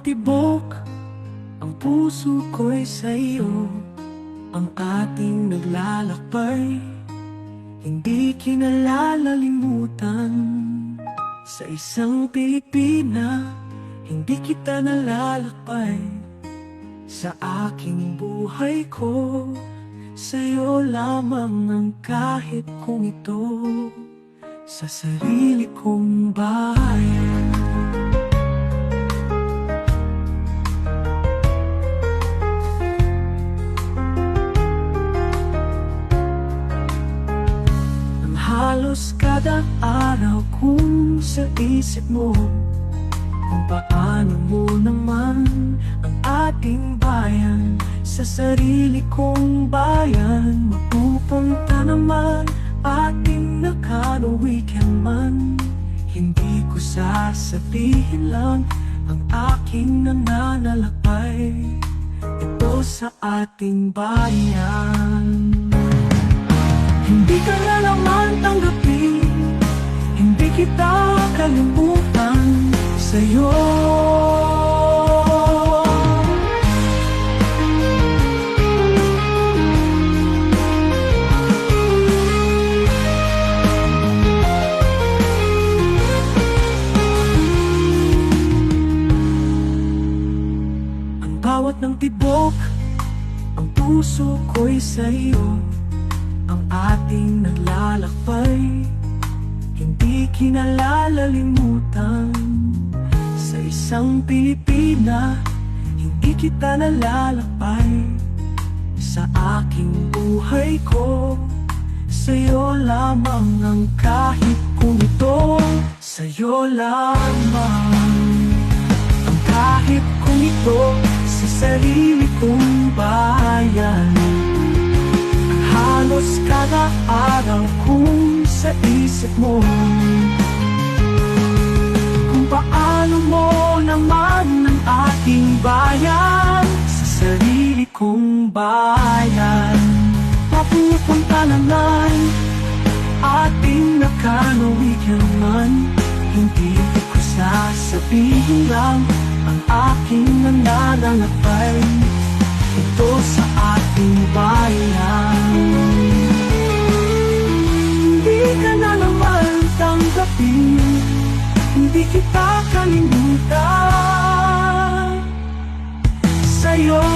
tibok. Ang puso ko'y sa'yo. Ang ating naglalakbay. Hindi kinalalalimutan Sa isang Pilipina. Hindi kita nalalakbay Sa aking buhay ko. Sa'yo lamang ang kahit kung ito. Sa sarili kong bayan halos kada araw kung sa isip mo Kung paano mo naman ang ating bayan Sa sarili kong bayan Mapupunta naman ating nakaluwi man. Hindi ko sasabihin lang ang aking nananalakbay Ito sa ating bayan bawat ng tibok Ang puso ko'y sa'yo. Ang ating naglalakbay Hindi kinalalalimutan Sa isang Pilipina Hindi kita nalalakbay. Sa aking buhay ko Sa'yo lamang ang kahit kung ito. Sa'yo lamang Ang kahit kung ito Sa sarili kong bayan. Halos kada araw kung sa isip mo Kung paano mo naman ang ating bayan Sa sarili kong bayan. Mapupunta naman ating nakaluwi man Hindi ko sasabihin lang kita kalimutan. Sa'yo